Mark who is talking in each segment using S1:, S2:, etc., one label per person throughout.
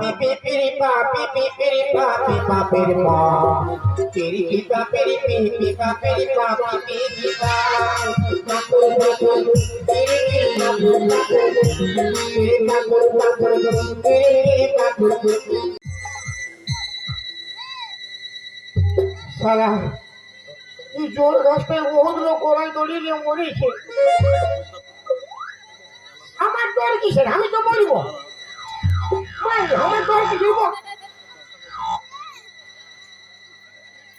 S1: পিপি পিরি পা পিপি পিরি পা পা পি পিরি
S2: জোর গাছটায় বহুত লোক ওরাই দড়িয়ে মরেছে। আমার দর কিসের? আমি তো মরিব।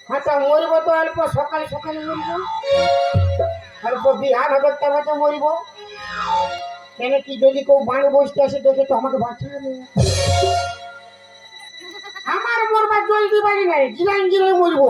S2: আচ্ছা মরিব তো অল্প, সকালে সকালে মরিব। অল্প বিহার হবে তবে মরিব। কেন কি যদি কেউ বাড়ি বসতে আসে, দেখে তো আমাকে বাঁচাবে আমার মরবার জলদি বাড়ি নাই জিরে মরবো।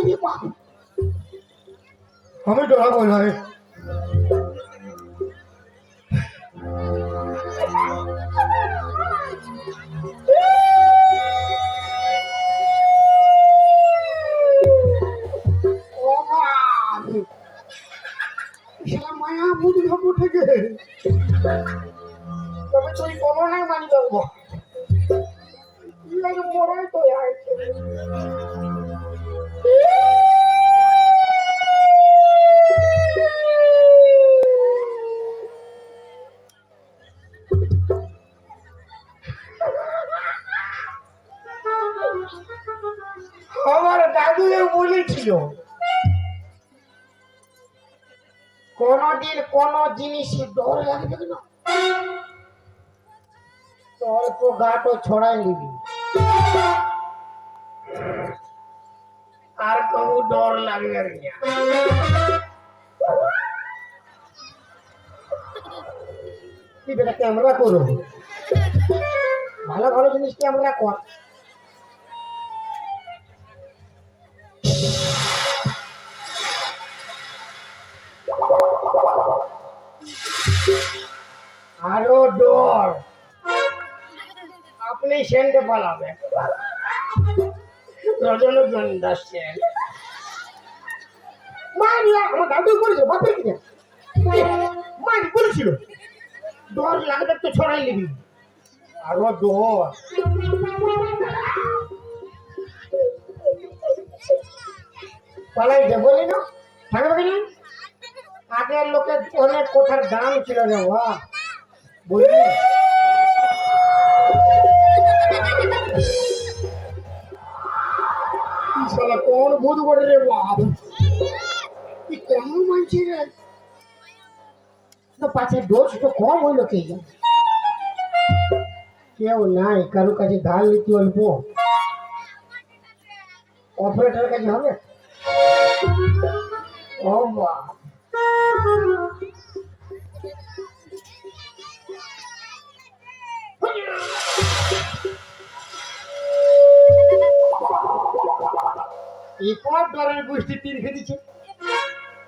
S2: রে বাপ আমি তো লাগো না শালা মায়া বুঝি ভাবু থেকে। তবে তুই কোনো নাই মানি যাব। মরাই তো জিনিসই ডর লাগবে না? তো অল্প গাটো ছড়াই নিবি। আর কবু ডর লাগবে তুই বেটা, ক্যামেরা করো। ভালো ভালো জিনিস ক্যামেরা কর। আরও ডর আপনি সেন্টে পালাবেন রজনীগন্ধা সেন তো ছড়াই নিবি। পালাই না। থাকবে আগের লোকের অনেক কথার দাম ছিল বাবা। বুঝলি কি শালা কোন ভূত করে রে বাপ কি কেমন মানছি রে তো পাছে ডোজ তো কম হইল কে জানে কেউ নাই কারও কাছে ধার নিতে অল্প অপারেটার কাছে হবে ও বাপ এই পর ডরের গোষ্ঠী তীর খেতেছে।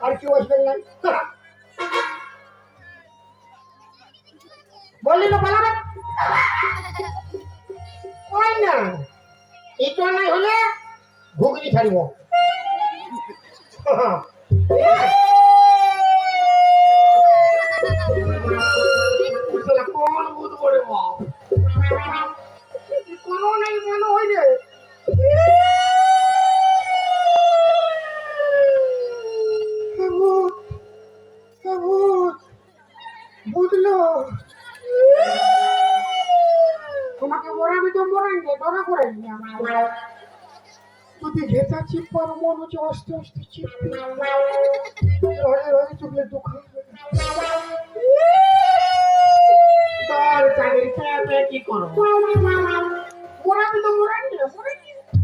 S2: আর কেউ আসবেন নাই বললি তো পালাবে ওই না। এটা নাই হলে ঘুগনি ছাড়িব। কোন ভূত করে কোনো নাই, মনে হয় তোমাকে মরাবি তো মরাই নে ডরা করাই নি আমার। যদি ঘেটা চিপার মন হচ্ছে আস্তে আস্তে চিপি দুঃখ। তোর চাকরি কি মোরাবি তো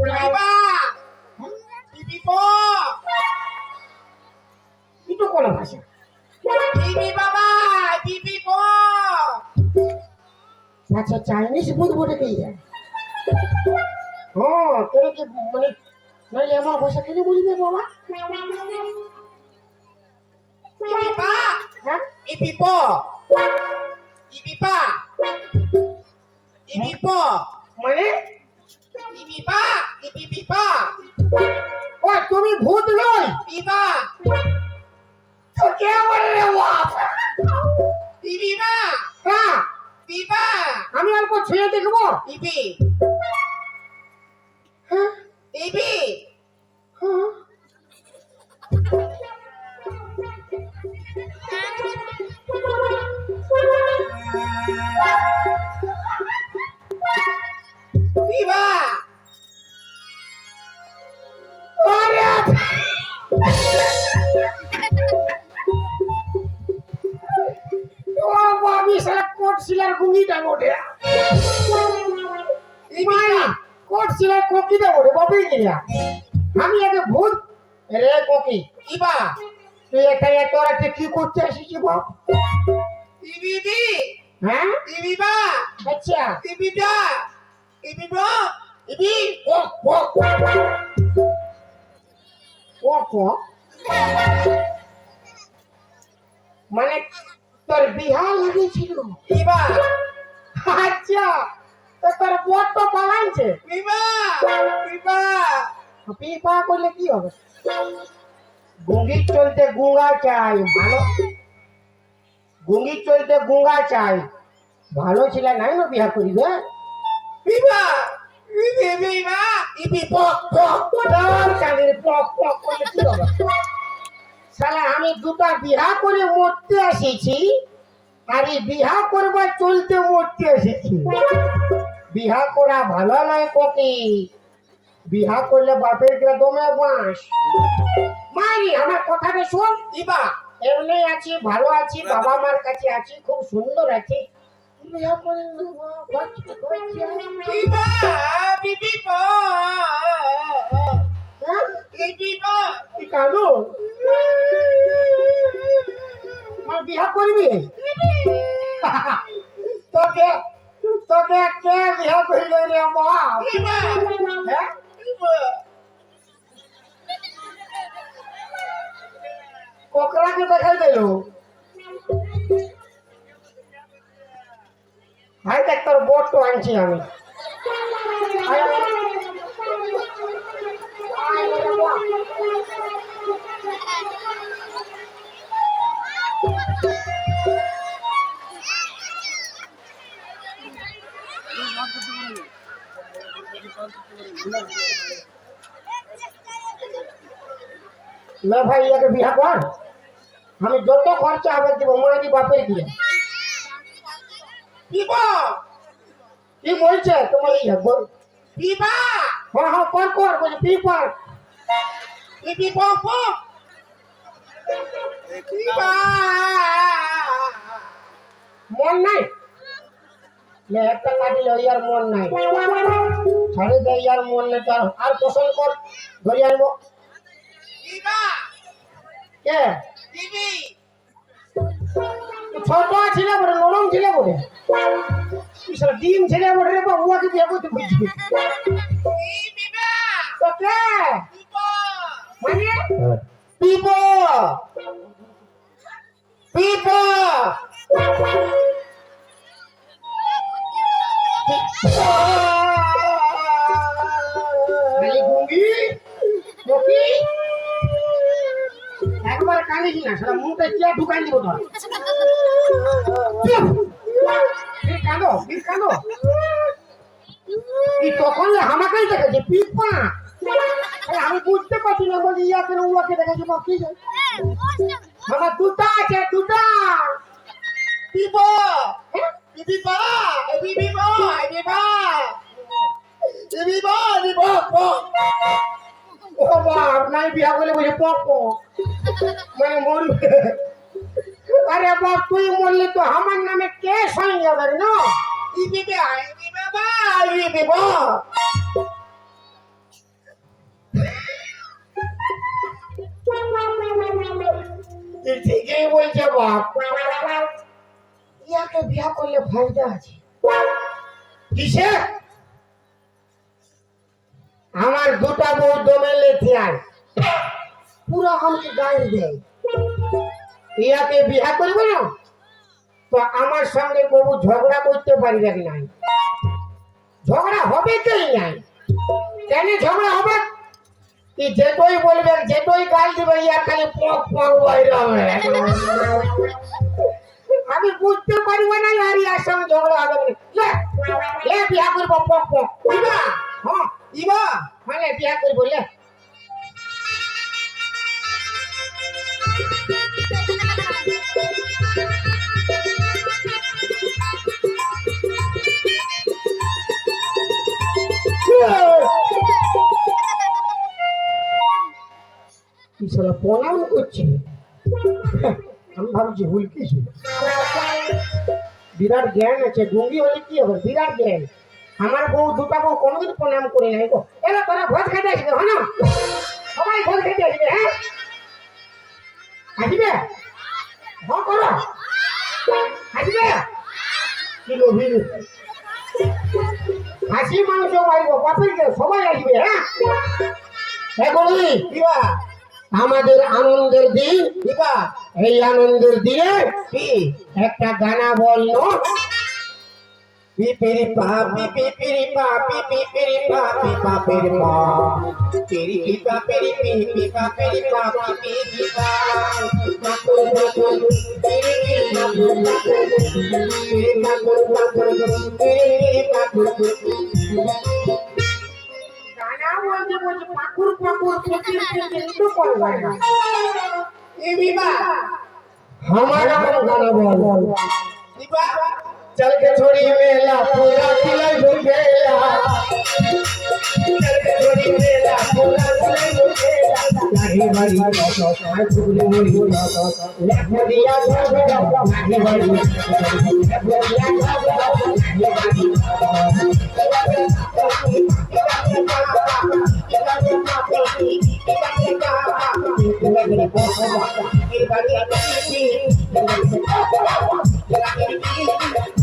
S2: না আচ্ছা চাইনিজ বুঝব রে কি হ্যাঁ তোর কি মানে নইলে আমার ভাষা কেন বলবে বাবা
S1: বিবি পা
S2: হ্যাঁ
S1: বিবি প বিবি পা বিবি প
S2: মানে
S1: বিবি পা বিবি পা
S2: ও তুমি ভূত নয়
S1: বিবা
S2: তো কে বললে বাপ
S1: বিবি মা
S2: হ্যাঁ
S1: বিবা
S2: আমি অল্প ছুঁয়ে দেখব
S1: পিপি
S2: হ্যাঁ?
S1: বিবি
S2: হ্যাঁ? রে কোকি
S1: বিবা
S2: তুই এখানে তোর কি করতে আসিস বাপ?
S1: বিবি
S2: হ্যাঁ?
S1: বা।
S2: আচ্ছা। ও ও ও ও। মানে তোর বিহা লেগেছিল
S1: বিবা
S2: আচ্ছা তো তোর বট তো পালাইছে। পিপা করলে কি হবে? গুঙ্গির চলতে গুঙ্গা চাই ভালো। গুঙ্গির চলতে গুঙ্গা চাই ভালো ছেলে নাই না বিয়া করিবে?
S1: বিবা বিবি বিবা বিবি পক পক
S2: তোর চাঁদের পক পক করলে কি হবে? শালা আমি দুটা বিহা করে মরতে এসেছি আর এই বিহা করবার চলতে মরতে এসেছি। বিহা করা ভালো নয় কপি। বিহা করলে বাপের গ্রাদমে বাঁশ মারি আমার কথাটা শোন।
S1: বিবা
S2: এমনি আছি ভালো আছি বাবা মার কাছে আছি খুব সুন্দর আছি। হ্যাঁ? বিয়া করবি? তোকে তোকে কে বিহা করিল রে মা। হ্যাঁ? কোকড়াকে দেখাই দিল। ভাই দেখ তোর বোট তো আনছি আমি না ভাই ইয়াকে বিয়া কর। আমি যত খরচা হবে দিব মারি বাপের দিয়ে।
S1: বিবা
S2: কি বলছে? তোমার ইয়ে বল।
S1: বিবা
S2: হ্যাঁ হ্যাঁ কর কর বলছে পি কর।
S1: বিবা
S2: মন নাই? লে একটা কাটিল ইয়ার মন নাই। ছাড়ে দে ইয়ার মন নাই আর পছন্দ কর ধরে আনব
S1: বিবা
S2: কে
S1: বিবি
S2: ছোট ছিল বলে নরম ছিল বলে ইসরা ডিম ছিল বলে রে বাবু ওকে বিয়ে করতে বুঝছি
S1: বিবা
S2: তো কে
S1: বিবা
S2: মানে
S1: বিবা বিবা
S2: খালি গুঙ্গি মকি একবার কাঁদিস না সেটা মুখে চেয়ে ঢুকাই দিব তোর কাঁদো ফির কাঁদো তখন আমাকেই দেখেছে, পিপা। আরে আমি বুঝতে পারছি না বলি ইয়াকে উয়াকে দেখেছি বা কি আমার দুটা আছে, দুটা।
S1: বিবা বিবা বিবা বিবা বিবা বিবা
S2: বাপ নাই বিয়া বলে বসে পক পক মানে মরবে আরে বাপ, তুই মরলি তো আমার নামে কে সই যাবে না?
S1: ই বিবে আই বিবে বা ই বিবে
S2: তুই ঠিকই বলছে বাপ। ইয়াকে বিয়া করলে ফায়দা আছে। কিসে? আমার দুটা বউ দমে লেথে আয় পুরো আমাকে গাড়ি দেয়। ইয়াকে বিয়া করবে না? তো আমার সঙ্গে বহু ঝগড়া করতে পারবে নাই? ঝগড়া হবে কেই নাই। কেন ঝগড়া হবে? কি যেটই বলবে যেটই গাল দিবে ইয়ার খালি পক পক বাইরে হবে আমি বুঝতে পারব না আর ইয়ার সঙ্গে ঝগড়া হবে না লে, লে বিয়া করব পক পক।
S1: ইবা
S2: হ্যাঁ
S1: ইবা
S2: মানে বিয়া করব প্রণাম করছে? আমি ভাবছি হুলকি ছিল? বিরাট জ্ঞান আছে ডুঙ্গি হলে কি হবে? বিরাট জ্ঞান। আমার বউ, দুটা বউ কোনোদিন প্রণাম করে নাই গো। এলা তোরা ভোজ খেতে আসবে হ্যাঁ? সবাই ভোজ খেতে আসবে হ্যাঁ? হাসি মানুষ মারিব বাপের কে সবাই আসবে হ্যাঁ? করবি আমাদের আনন্দের দিন
S1: ইবা
S2: এই আনন্দের দিনে
S1: কি?
S2: একটা গানা বল না?
S1: পিপিরি পা পিপি পিরি পা পিপি পিরি পা পিপা পিরি পা পিরি পিপা পিরি পি পিপা পিরি পা
S2: গানা
S1: বল
S2: चल के छोड़ी मेला पूरा किला झुकेला
S1: चल के छोड़ी मेला पूरा किला झुकेला
S2: लाही वाली तो मैं झुकली मोरी तो लखमदिया सब लाही वाली लखमदिया सब लाही वाली Thank you.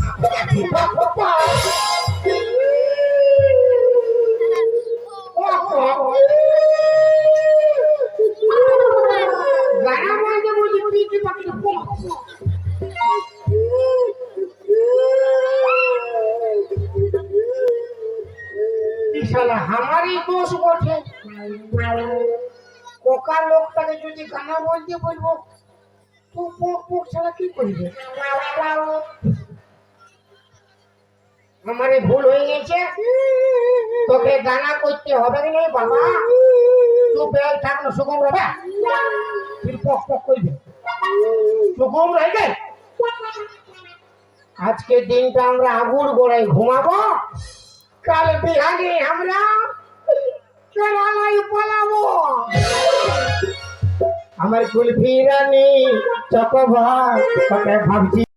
S2: শালা আমারই দোষ বটে। কোকা লোকটাকে যদি গানা বলতে বলব, তো পোক পোক ছাড়া কি করবে? আমার ভুল হয়ে গেছে, তোকে দানা করতে হবে কি নেই বাবা? তুই বেল থাক না, সুগম রবে। ফির পক পক করবে সুগম রইবে? আজকে দিনটা আমরা আগুর গোড়ায় ঘুমাবো। কাল বিহানে আমরা পালাবো। আমার কুলফি রানী চকভার তোকে ভাবছি